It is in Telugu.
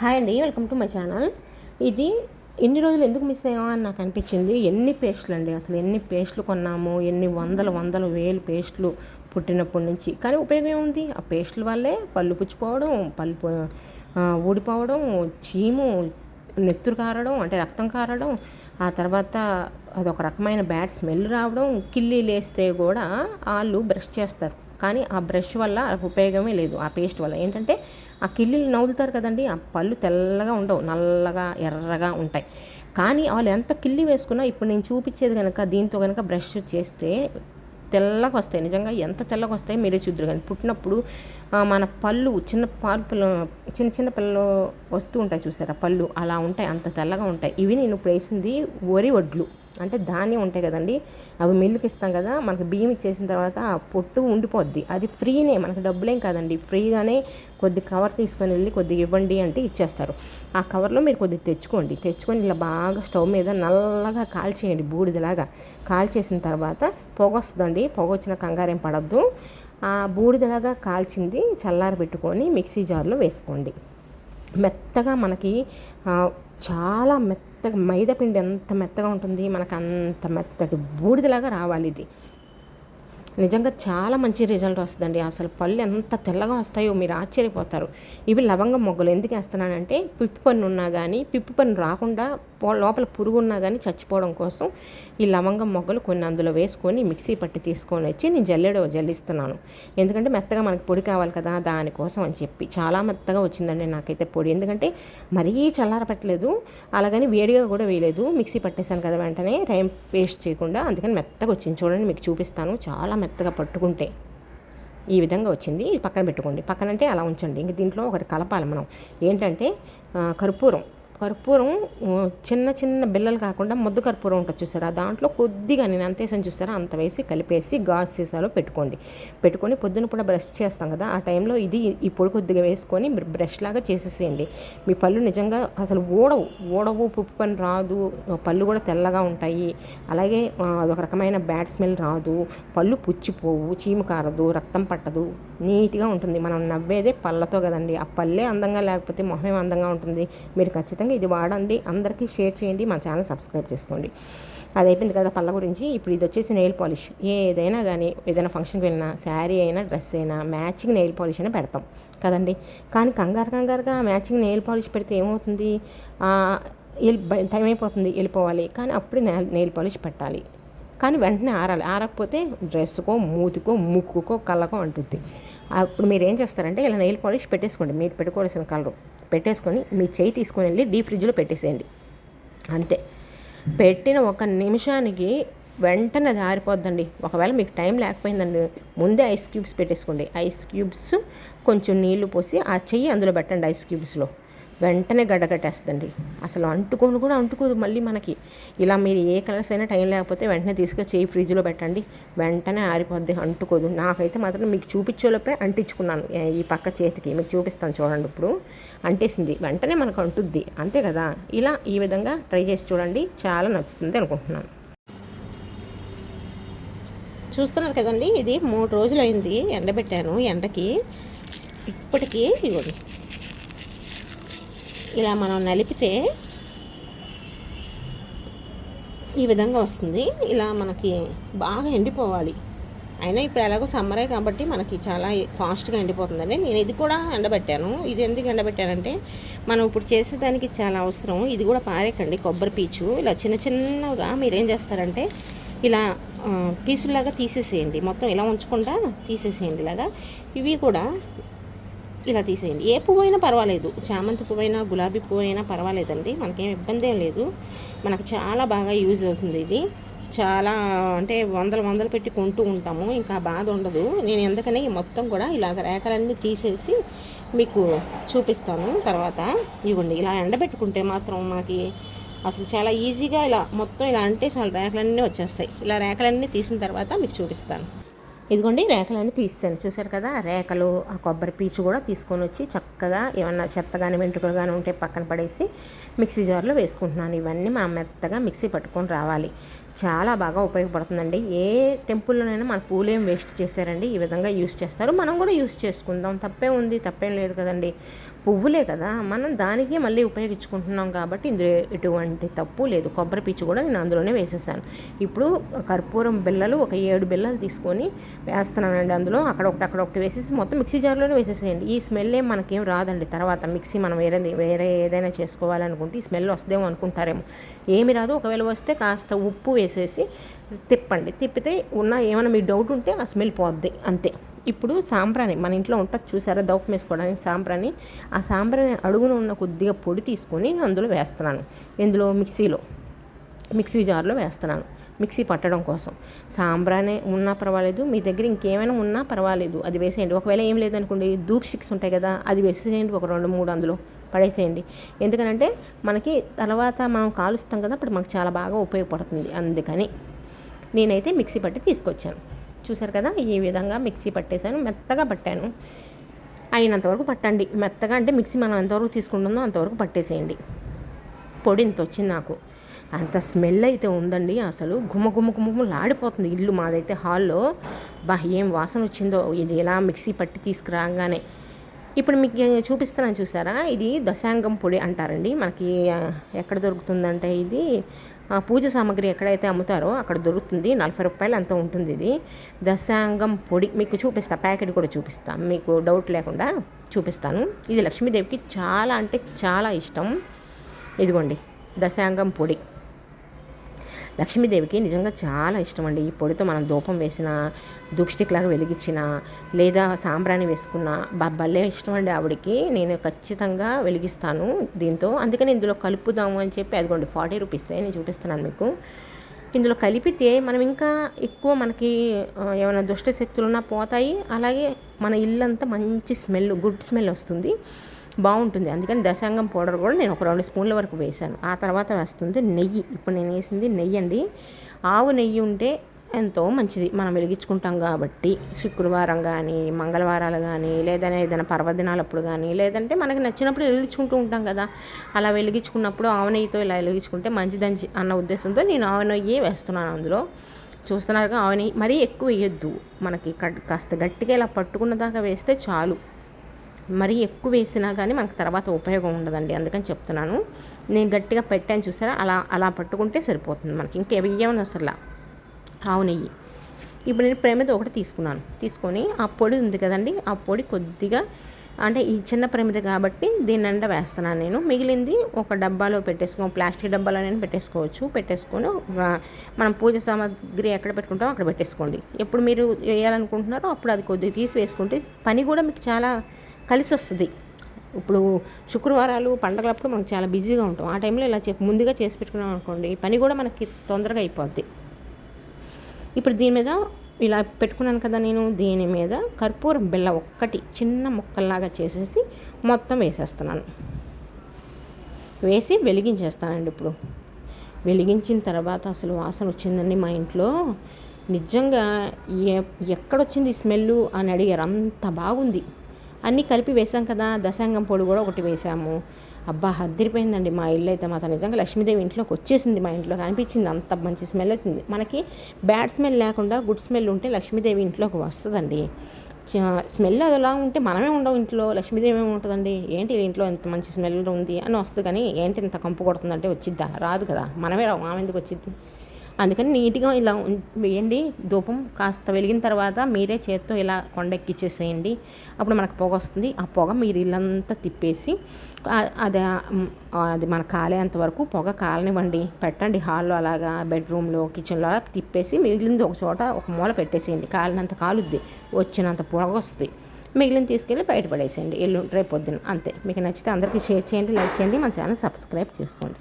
హాయ్ అండి వెల్కమ్ టు మై ఛానల్. ఇది ఎన్ని రోజులు ఎందుకు మిస్ అయ్యామో అని నాకు అనిపించింది. ఎన్ని పేస్ట్లు అండి అసలు ఎన్ని పేస్ట్లు కొన్నాము ఎన్ని వందల వందల వేలు పేస్ట్లు పుట్టినప్పటి నుంచి. కానీ ఉపయోగం ఏముంది? ఆ పేస్ట్ల వల్లే పళ్ళు పుచ్చిపోవడం పళ్ళు ఊడిపోవడం చీము నెత్తురు కారడం అంటే రక్తం కారడం ఆ తర్వాత అదొక రకమైన బ్యాడ్ స్మెల్ రావడం కిల్లి లేస్తే కూడా వాళ్ళు బ్రష్ చేస్తారు. కానీ ఆ బ్రష్ వల్ల ఉపయోగమే లేదు. ఆ పేస్ట్ వల్ల. ఏంటంటే ఆ కిల్లులు నవ్వులుతారు కదండి ఆ పళ్ళు తెల్లగా ఉండవు నల్లగా ఎర్రగా ఉంటాయి. కానీ వాళ్ళు ఎంత కిల్లి వేసుకున్నా ఇప్పుడు నేను చూపించేది కనుక దీంతో కనుక బ్రష్ చేస్తే తెల్లగా వస్తాయి. నిజంగా ఎంత తెల్లగా వస్తాయి మీరే చూద్దరు కానీ పుట్టినప్పుడు మన పళ్ళు చిన్న పాలు చిన్న చిన్న పిల్లలు వస్తూ ఉంటాయి చూసారా పళ్ళు అలా ఉంటాయి అంత తెల్లగా ఉంటాయి. ఇవి నేను ఇప్పుడు వేసింది వరి వడ్లు అంటే ధాన్యం ఉంటాయి కదండి అవి మిల్లుకి ఇస్తాం కదా మనకి బియ్యం ఇచ్చేసిన తర్వాత ఆ పొట్టు ఉండిపోద్ది. అది ఫ్రీనే మనకి డబ్బులేం కాదండి. ఫ్రీగానే కొద్ది కవర్ తీసుకొని వెళ్ళి కొద్దిగా ఇవ్వండి అంటే ఇచ్చేస్తారు. ఆ కవర్లో మీరు కొద్దిగా తెచ్చుకోండి. తెచ్చుకొని ఇలా బాగా స్టవ్ మీద నల్లగా కాల్చేయండి బూడిదలాగా. కాల్చేసిన తర్వాత పొగ వస్తుందండి. పొగ వచ్చిన కంగారేం పడద్దు. ఆ బూడిదలాగా కాల్చింది చల్లారి పెట్టుకొని మిక్సీ జార్లో వేసుకోండి. మెత్తగా మనకి చాలా మెత్తగా మైదా పిండి ఎంత మెత్తగా ఉంటుంది మనకు అంత మెత్తటి బూడిదలాగా రావాలి ఇది. నిజంగా చాలా మంచి రిజల్ట్ వస్తుందండి. అసలు పళ్ళు ఎంత తెల్లగా వస్తాయో మీరు ఆశ్చర్యపోతారు. ఇవి లవంగం మొగ్గలు ఎందుకు వేస్తున్నానంటే పిప్పు పన్ను ఉన్నా కానీ పిప్పు పన్ను రాకుండా లోపల పురుగు ఉన్నా కానీ చచ్చిపోవడం కోసం ఈ లవంగం మొగ్గలు కొన్ని అందులో వేసుకొని మిక్సీ పట్టి తీసుకొని వచ్చి నేను జల్లెడ జల్లిస్తున్నాను. ఎందుకంటే మెత్తగా మనకి పొడి కావాలి కదా దానికోసం అని చెప్పి. చాలా మెత్తగా వచ్చిందండి నాకైతే పొడి. ఎందుకంటే మరీ చల్లారపెట్టలేదు అలాగని వేడిగా కూడా వేయలేదు. మిక్సీ పట్టేశాను కదా వెంటనే. టైం వేస్ట్ చేయకుండా అందుకని మెత్తగా వచ్చింది. చూడండి మీకు చూపిస్తాను. చాలా మెత్తగా పట్టుకుంటే ఈ విధంగా వచ్చింది. ఇది పక్కన పెట్టుకోండి. పక్కన అంటే అలా ఉంచండి. ఇంక దీంట్లో ఒకటి కలపాలి మనం. ఏంటంటే కర్పూరం. కర్పూరం చిన్న చిన్న బిల్లలు కాకుండా ముద్ద కర్పూరం ఉంటుంది చూసారా? దాంట్లో కొద్దిగా నేను అంత వేసాను చూసారా? అంత వేసి కలిపేసి గాజు సీసాలో పెట్టుకోండి. పెట్టుకొని పొద్దున కూడా బ్రష్ చేస్తాం కదా ఆ టైంలో ఇది ఇప్పుడు కొద్దిగా వేసుకొని మీరు బ్రష్ లాగా చేసేసేయండి. మీ పళ్ళు నిజంగా అసలు ఊడవు ఊడవు పుప్పు పని రాదు పళ్ళు కూడా తెల్లగా ఉంటాయి. అలాగే అదొక రకమైన బ్యాడ్ స్మెల్ రాదు. పళ్ళు పుచ్చిపోవు చీము కారదు రక్తం పట్టదు. నీట్గా ఉంటుంది. మనం నవ్వేదే పళ్ళతో కదండి. ఆ పళ్ళే అందంగా లేకపోతే మొహం అందంగా ఉంటుంది. మీరు ఖచ్చితంగా ఇది వాడండి. అందరికీ షేర్ చేయండి. మా ఛానల్ సబ్స్క్రైబ్ చేసుకోండి. అది అయిపోయింది కదా పళ్ళ గురించి. ఇప్పుడు ఇది వచ్చేసి నెయిల్ పాలిష్. ఏదైనా కానీ ఏదైనా ఫంక్షన్కి వెళ్ళినా శారీ అయినా డ్రెస్ అయినా మ్యాచింగ్ నెయిల్ పాలిష్ అయినా పెడతాం. కదండి? కానీ కంగారు కంగారుగా మ్యాచింగ్ నెయిల్ పాలిష్ పెడితే ఏమవుతుంది? వెళ్ళి- టైం అయిపోతుంది వెళ్ళిపోవాలి. కానీ అప్పుడు నెయిల్ పాలిష్ పెట్టాలి. కానీ వెంటనే ఆరాలి. ఆరకపోతే డ్రెస్కో మూతికో ముక్కుకో కళ్ళకో అంటుంది అప్పుడు మీరు ఏం చేస్తారంటే ఇలా నెయిల్ పాలిష్ పెట్టేసుకోండి. మీరు పెట్టుకోవాల్సిన కలరు. పెట్టేసుకొని మీ చేయి తీసుకొని వెళ్ళి డీప్ ఫ్రిడ్జ్లో పెట్టేసేయండి. అంతే. పెట్టిన ఒక నిమిషానికి వెంటనే అది ఆరిపోద్దండి ఒకవేళ మీకు టైం లేకపోయిందండి ముందే ఐస్ క్యూబ్స్ పెట్టేసుకోండి. ఐస్ క్యూబ్స్ కొంచెం నీళ్ళు పోసి ఆ చెయ్యి అందులో పెట్టండి ఐస్ క్యూబ్స్లో. వెంటనే గడ్డకట్టేస్తుందండి అసలు అంటుకొని కూడా అంటుకోదు మళ్ళీ మనకి. ఇలా మీరు ఏ కలర్స్ అయినా టైం లేకపోతే వెంటనే తీసుకొని చేయి ఫ్రిడ్జ్లో పెట్టండి. వెంటనే ఆరిపోద్ది అంటుకోదు. నాకైతే మాత్రం మీకు చూపించేలోపే అంటించుకున్నాను. ఈ పక్క చేతికి మీకు చూపిస్తాను చూడండి ఇప్పుడు. అంటేసింది. వెంటనే మనకు అంటుద్ది. అంతే కదా? ఇలా ఈ విధంగా ట్రై చేసి చూడండి. చాలా నచ్చుతుంది అనుకుంటున్నాను. చూస్తున్నారు కదండి? ఇది మూడు రోజులు అయింది ఎండబెట్టాను ఎండకి. ఇప్పటికీ ఇవ్వండి ఇలా మనం నలిపితే ఈ విధంగా వస్తుంది. ఇలా మనకి బాగా ఎండిపోవాలి. అయినా ఇప్పుడు ఎలాగో సమ్మరే కాబట్టి మనకి చాలా ఫాస్ట్గా ఎండిపోతుందండి. నేను ఇది కూడా ఎండబెట్టాను. ఇది ఎందుకు ఎండబెట్టానంటే మనం ఇప్పుడు చేసేదానికి చాలా అవసరం. ఇది కూడా పారేకండి కొబ్బరి పీచు. ఇలా చిన్న చిన్నగా మీరు ఏం చేస్తారంటే ఇలా పీసుల్లాగా తీసేసేయండి. మొత్తం ఇలా ఉంచకుండా తీసేసేయండి ఇలాగా. ఇవి కూడా ఇలా తీసేయండి. ఏ పువ్వు అయినా పర్వాలేదు. చామంతి పువ్వు అయినా గులాబీ పువ్వు అయినా పర్వాలేదండి. మనకేం ఇబ్బంది ఏం లేదు. మనకు చాలా బాగా యూజ్ అవుతుంది ఇది. చాలా అంటే వందలు వందలు పెట్టి కొంటూ ఉంటాము. ఇంకా బాధ ఉండదు. నేను ఎందుకని మొత్తం కూడా ఇలాగ రేఖలన్నీ తీసేసి మీకు చూపిస్తాను. తర్వాత ఇవ్వండి ఇలా ఎండబెట్టుకుంటే మాత్రం మనకి అసలు చాలా ఈజీగా ఇలా మొత్తం ఇలా అంటే చాలా రేఖలన్నీ వచ్చేస్తాయి. ఇలా రేఖలన్నీ తీసిన తర్వాత మీకు చూపిస్తాను. ఇదిగోండి రేఖలన్నీ తీసాను చూశారు కదా రేఖలు ఆ కొబ్బరి పీచు కూడా తీసుకొని వచ్చి చక్కగా ఏమన్నా చెత్త కానీ వెంట్రుకలు కానీ ఉంటే పక్కన పడేసి మిక్సీ జార్లో వేసుకుంటున్నాను. ఇవన్నీ మనం మెత్తగా మిక్సీ పట్టుకొని రావాలి. చాలా బాగా ఉపయోగపడుతుందండి. ఏ టెంపుల్లోనైనా మన పూలేం వేస్ట్ చేశారండి ఈ విధంగా యూస్ చేస్తారు. మనం కూడా యూస్ చేసుకుందాం. తప్పే ఉంది తప్పేం లేదు కదండి. పువ్వులే కదా మనం దానికి మళ్ళీ ఉపయోగించుకుంటున్నాం కాబట్టి ఇందులో ఎటువంటి తప్పు లేదు. కొబ్బరి పీచు కూడా నేను అందులోనే వేసేసాను. ఇప్పుడు కర్పూరం బిళ్ళలు ఒక ఏడు బిళ్ళలు తీసుకొని వేస్తున్నానండి అందులో. అక్కడ ఒకటి అక్కడ ఒకటి వేసేసి మొత్తం మిక్సీ జార్లోనే వేసేసేయండి. ఈ స్మెల్ ఏం మనకేం రాదండి. తర్వాత మిక్సీ మనం వేరే వేరే ఏదైనా చేసుకోవాలనుకుంటే ఈ స్మెల్ వస్తుందేమో అనుకుంటారేమో. ఏమి రాదు. ఒకవేళ వస్తే కాస్త ఉప్పు వేసేసి తిప్పండి. తిప్పితే ఉన్న ఏమైనా మీ డౌట్ ఉంటే ఆ స్మెల్ పోద్ది. అంతే. ఇప్పుడు సాంబ్రాణి మన ఇంట్లో ఉంటుంది చూసారా? దౌపం వేసుకోవడానికి సాంబ్రాణి. ఆ సాంబ్రాణి అడుగున ఉన్న కొద్దిగా పొడి తీసుకొని అందులో వేస్తున్నాను. ఇందులో మిక్సీలో మిక్సీ జార్లో వేస్తున్నాను. మిక్సీ పట్టడం కోసం. సాంబ్రానే ఉన్నా పర్వాలేదు మీ దగ్గర ఇంకేమైనా ఉన్నా పర్వాలేదు. అది వేసేయండి. ఒకవేళ ఏం లేదనుకోండి దూప్ స్టిక్స్ ఉంటాయి కదా అది వేసేయండి ఒక రెండు మూడు అందులో. పడేసేయండి. ఎందుకనంటే మనకి తర్వాత మనం కాలుస్తాం కదా అప్పుడు మనకు చాలా బాగా ఉపయోగపడుతుంది. అందుకని నేనైతే మిక్సీ పట్టి తీసుకొచ్చాను. చూసారు కదా ఈ విధంగా మిక్సీ పట్టేశాను మెత్తగా పట్టాను. అయినంతవరకు పట్టండి. మెత్తగా అంటే మిక్సీ మనం ఎంతవరకు తీసుకుంటుందో అంతవరకు పట్టేసేయండి. పొడి ఇంత వచ్చింది నాకు. అంత స్మెల్ అయితే ఉందండి అసలు. గుమ్మ గుమ్మ గుమ్మ లాడిపోతుంది ఇల్లు మాదైతే హాల్లో. బా ఏం వాసన వచ్చిందో. ఇది ఎలా మిక్సీ పట్టి తీసుకురాగానే. ఇప్పుడు మీకు చూపిస్తున్నాను చూసారా? ఇది దశాంగం పొడి అంటారండి. మనకి ఎక్కడ దొరుకుతుందంటే ఇది పూజ సామాగ్రి ఎక్కడైతే అమ్ముతారో అక్కడ దొరుకుతుంది. నలభై రూపాయలు అంత ఉంటుంది ఇది. దశాంగం పొడి మీకు చూపిస్తా ప్యాకెట్ కూడా చూపిస్తా. మీకు డౌట్ లేకుండా చూపిస్తాను. ఇది లక్ష్మీదేవికి చాలా అంటే చాలా ఇష్టం. ఇదిగోండి దశాంగం పొడి. లక్ష్మీదేవికి నిజంగా చాలా ఇష్టం అండి ఈ పొడితో మనం ధూపం వేసిన ధూప్స్టిక్ లాగా వెలిగించిన లేదా సాంబ్రాణి వేసుకున్న భలే ఇష్టం అండి ఆవిడకి. నేను ఖచ్చితంగా వెలిగిస్తాను దీంతో. అందుకని ఇందులో కలుపుదాము అని చెప్పి అదిగోండి ఫార్టీ రూపీస్ నేను చూపిస్తున్నాను మీకు. ఇందులో కలిపితే మనం ఇంకా ఎక్కువ మనకి ఏమైనా దుష్ట శక్తులు ఉన్నా పోతాయి. అలాగే మన ఇల్లంతా మంచి స్మెల్ గుడ్ స్మెల్ వస్తుంది. బాగుంటుంది. అందుకని దశాంగం పౌడర్ కూడా నేను ఒక రెండు స్పూన్ల వరకు వేసాను ఆ తర్వాత వేస్తుంది నెయ్యి. ఇప్పుడు నేను వేసింది నెయ్యి అండి. ఆవు నెయ్యి ఉంటే ఎంతో మంచిది. మనం వెలిగించుకుంటాం కాబట్టి శుక్రవారం కానీ మంగళవారాలు కానీ లేదా ఏదైనా పర్వదినాలప్పుడు కానీ లేదంటే మనకి నచ్చినప్పుడు వెలిగించుకుంటూ ఉంటాం కదా. అలా వెలిగించుకున్నప్పుడు ఆవు నెయ్యితో ఇలా వెలిగించుకుంటే మంచిదని అన్న ఉద్దేశంతో నేను ఆవు నెయ్యి వేస్తున్నాను అందులో. చూస్తున్నారుగా ఆవు నెయ్యి మరీ ఎక్కువ వేయొద్దు. మనకి కాస్త గట్టిగా ఇలా పట్టుకున్న దాకా వేస్తే చాలు. మరీ ఎక్కువ వేసినా కానీ మనకు తర్వాత ఉపయోగం ఉండదండి. అందుకని చెప్తున్నాను. నేను గట్టిగా పెట్టాను చూసారా? అలా అలా పట్టుకుంటే సరిపోతుంది మనకి. ఇంకా వెయ్యమని అసలు ఆవు నెయ్యి. ఇప్పుడు నేను ప్రమిద ఒకటి తీసుకున్నాను. తీసుకొని ఆ పొడి ఉంది కదండి ఆ పొడి కొద్దిగా అంటే ఈ చిన్న ప్రమిద కాబట్టి దీని నిండా వేస్తున్నాను నేను. మిగిలింది ఒక డబ్బాలో పెట్టేసుకో ప్లాస్టిక్ డబ్బాలో నేను పెట్టేసుకోవచ్చు. పెట్టేసుకొని మనం పూజ సామాగ్రి ఎక్కడ పెట్టుకుంటామో అక్కడ పెట్టేసుకోండి. ఎప్పుడు మీరు వేయాలనుకుంటున్నారో అప్పుడు అది కొద్దిగా తీసి వేసుకుంటే పని కూడా మీకు చాలా కలిసి వస్తుంది ఇప్పుడు శుక్రవారాలు పండగలప్పుడు మనం చాలా బిజీగా ఉంటాం. ఆ టైంలో ఇలా చెప్పి ముందుగా చేసి పెట్టుకున్నాం అనుకోండి పని కూడా మనకి తొందరగా అయిపోద్ది. ఇప్పుడు దీని మీద ఇలా పెట్టుకున్నాను కదా నేను దీని మీద కర్పూరం బిళ్ళ ఒక్కటి చిన్న ముక్కల్లాగా చేసేసి మొత్తం వేసేస్తున్నాను. వేసి వెలిగించేస్తానండి ఇప్పుడు. వెలిగించిన తర్వాత అసలు వాసన వచ్చిందండి మా ఇంట్లో. నిజంగా ఎక్కడొచ్చింది స్మెల్ అని అడిగారు. అంత బాగుంది. అన్నీ కలిపి వేసాం కదా దశాంగం పొడి కూడా ఒకటి వేసాము అబ్బా అద్దరిపోయిందండి మా ఇల్లు అయితే మాత్రం. నిజంగా లక్ష్మీదేవి ఇంట్లోకి వచ్చేసింది మా ఇంట్లోకి. అనిపించింది అంత మంచి స్మెల్ వచ్చింది మనకి బ్యాడ్ స్మెల్ లేకుండా గుడ్ స్మెల్ ఉంటే లక్ష్మీదేవి ఇంట్లోకి వస్తుందండి. స్మెల్ అదిలా ఉంటే మనమే ఉండవు ఇంట్లో. లక్ష్మీదేవి ఏమి ఉంటుందండి? ఏంటి ఇంట్లో ఎంత మంచి స్మెల్ ఉంది అని వస్తుంది. కానీ ఏంటి ఇంత కంపు కొడుతుందంటే వచ్చిద్దా? రాదు కదా. మనమే రావు. ఆమె ఎందుకు వచ్చిద్ది? అందుకని నీట్గా ఇలా వేయండి. ధూపం కాస్త వెలిగిన తర్వాత మీరే చేత్తో ఇలా కొండెక్కిచ్చేసేయండి అప్పుడు మనకు పొగ వస్తుంది. ఆ పొగ మీరు ఇల్లంతా తిప్పేసి అది అది మన కాలేంత వరకు పొగ కాలనివ్వండి. పెట్టండి హాల్లో అలాగా బెడ్రూమ్లో కిచెన్లో అలా తిప్పేసి మిగిలింది ఒక చోట ఒక మూల పెట్టేసేయండి. కాలినంత కాలుద్ది. వచ్చినంత పొగ వస్తుంది. మిగిలిన తీసుకెళ్ళి బయటపడేసేయండి ఎల్లుండి రేపు పొద్దున అంతే. మీకు నచ్చితే అందరికీ షేర్ చేయండి లైక్ చేయండి. మన ఛానల్ సబ్స్క్రైబ్ చేసుకోండి.